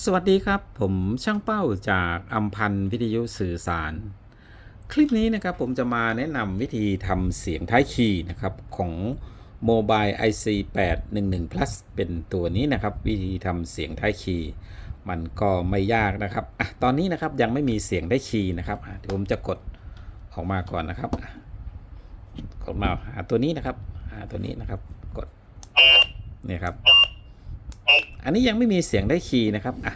สวัสดีครับ ผมช่างเป้าจากอัมพันธ์วิทยุสื่อสาร คลิปนี้นะครับผมจะมาแนะนำวิธีทำเสียงท้ายคีย์นะครับของ Mobile IC 811 Plus เป็นตัวนี้นะครับวิธีทำเสียงท้ายคีย์มันก็ไม่ยากนะครับอะตอนนี้นะครับยังไม่มีเสียงท้ายคีย์นะครับเดี๋ยวผมจะกดออกมาก่อนนะครับอะกดมาหาตัวนี้นะครับหาตัวนี้นะครับกดเนี่ยครับ อันนี้ยังไม่มีเสียงได้คีย์นะครับอะ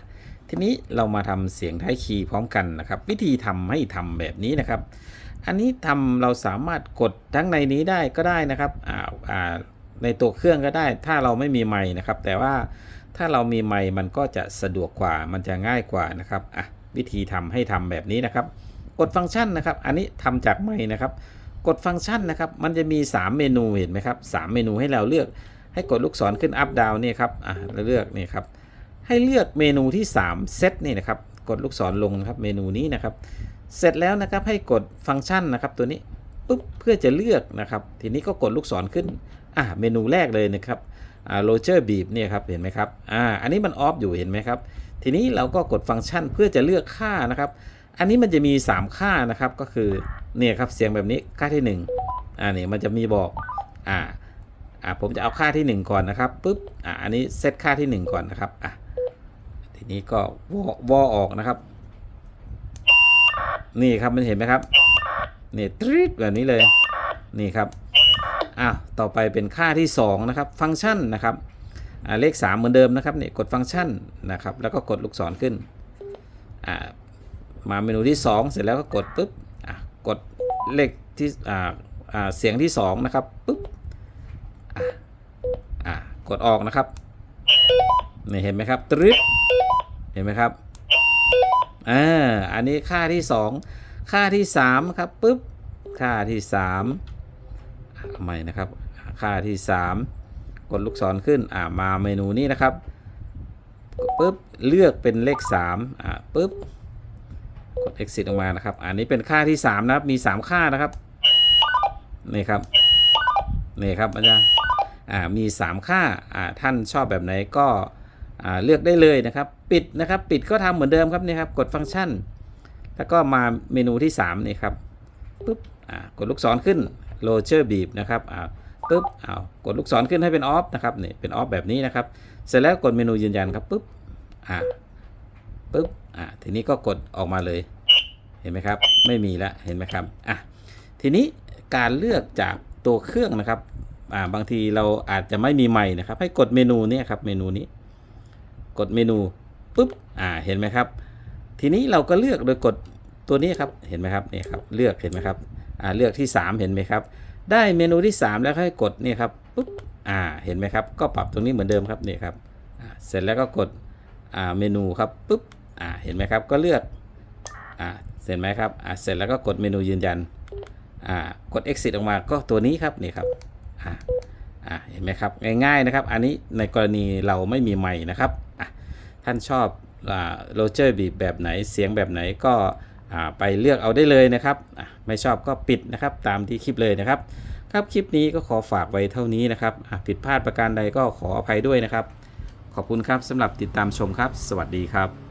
ทีนี้เรามาทำเสียงท้ายคีย์พร้อมกันนะครับ วิธีทำให้ทำแบบนี้นะครับ อันนี้ทำเราสามารถกดทั้งในนี้ได้ก็ได้นะครับอ่าอ่าในตัวเครื่องก็ได้ ถ้าเราไม่มีไมค์นะครับ แต่ว่าถ้าเรามีไมค์มันก็จะสะดวกกว่ามันจะง่ายกว่านะครับอะวิธีทำให้ทำแบบนี้นะครับ กดฟังก์ชันนะครับ อันนี้ทำจากไมค์นะครับ กดฟังก์ชันนะครับ มันจะมี 3 เมนูเห็นไหมครับ3เมนูให้เราเลือก ให้กดลูกศรขึ้น up down นี่ครับอะแล้วเลือกนี่ครับให้เลือกเมนูที่3 set นี่นะครับกดลูกศรลงนะครับเมนูนี้นะครับ เสร็จแล้วนะครับให้กดฟังก์ชันนะครับตัวนี้ปุ๊บเพื่อจะเลือกนะครับ ทีนี้ก็กดลูกศรขึ้นอะเมนูแรกเลยนะครับอ่าโรเจอร์บีบเนี่ยครับเห็นไหมครับอ่าอันนี้มันออฟอยู่เห็นไหมครับทีนี้เราก็กดฟังก์ชันเพื่อจะเลือกค่านะครับ อันนี้มันจะมี 3 ค่านะครับก็คือเนี่ยครับเสียงแบบนี้ค่าที่1อ่าเนี่ยมันจะมีบอกอ่า อ่าผมจะเอาค่าที่ 1 ก่อนนะครับปุ๊บอ่าอันนี้เซตค่าที่ 1 ก่อนนะครับอะทีนี้ก็วอวอออกนะครับ นี่ครับมันเห็นไหมครับนี่ตรีดแบบนี้เลยนี่ครับอ้าวต่อไปเป็นค่าที่ 2 นะครับ ฟังก์ชันนะครับอ่าเลข 3 เหมือนเดิมนะครับเนี่ยกดฟังก์ชันนะครับ แล้วก็กดลูกศรขึ้นอ่ามาเมนูที่ 2 เสร็จแล้วก็กดปุ๊บอะกดเลขที่อ่าอ่าเสียงที่2นะครับปุ๊บ กดออกนะครับนี่เห็นไหมครับตรึดเห็นไหมครับอ่าอันนี้ค่าที่ 2 ค่าที่ 3 ครับปุ๊บค่าที่3อะเอาใหม่นะครับ ค่าที่ 3 กดลูกศรขึ้นอ่ามาเมนูนี้นะครับปุ๊บเลือกเป็นเลข3อ่าปุ๊บกด exit ออกมานะครับ อันนี้เป็นค่าที่ 3 นะครับ มี 3 ค่านะครับ นี่ครับ นี่ครับอาจารย์ มี 3ค่าอ่าท่านชอบแบบไหนก็เลือกได้เลยนะครับปิดนะครับปิดก็ทำเหมือนเดิมครับนี่ครับกดฟังก์ชัน แล้วก็มาเมนูที่ 3 นี่ครับปุ๊บกดลูกศรขึ้นโรเจอร์บีบนะครับปุ๊บอ้าวกดลูกศรขึ้นให้เป็นออฟนะครับนี่เป็นออฟแบบนี้นะครับ เสร็จแล้วกดเมนูยืนยันครับปุ๊บอ่าปุ๊บอ่าทีนี้ก็กดออกมาเลย เห็นไหมครับ ไม่มีแล้วเห็นไหมครับอะทีนี้การเลือกจากตัวเครื่องนะครับ อ่าบางทีเราอาจจะไม่มีไมค์นะครับ ให้กดเมนูนี้ครับเมนูนี้ กดเมนูปุ๊บอ่าเห็นไหมครับ ทีนี้เราก็เลือกโดยกดตัวนี้ครับเห็นไหมครับนี่ครับเลือกเห็นไหมครับอ่าเลือกที่ 3 เห็นไหมครับ ได้เมนูที่ 3 แล้วให้กดนี่ครับปุ๊บอ่าเห็นไหมครับ ก็ปรับตรงนี้เหมือนเดิมครับนี่ครับอ่าเสร็จแล้วก็กดอ่าเมนูครับปุ๊บอ่าเห็นไหมครับก็เลือกอ่าเสร็จไหมครับอ่าเสร็จแล้วก็กดเมนูยืนยันอ่ากด exit ออกมาก็ตัวนี้ครับนี่ครับ อ่าอ่าเห็นไหมครับง่ายๆนะครับ อันนี้ในกรณีเราไม่มีไมค์นะครับอะท่านชอบอ่าโรเจอร์บีบแบบไหนเสียงแบบไหนก็อ่าไปเลือกเอาได้เลยนะครับอะไม่ชอบก็ปิดนะครับตามที่คลิปเลยนะครับ ครับคลิปนี้ก็ขอฝากไว้เท่านี้นะครับอะผิดพลาดประการใดก็ขออภัยด้วยนะครับ ขอบคุณครับสำหรับติดตามชมครับ สวัสดีครับ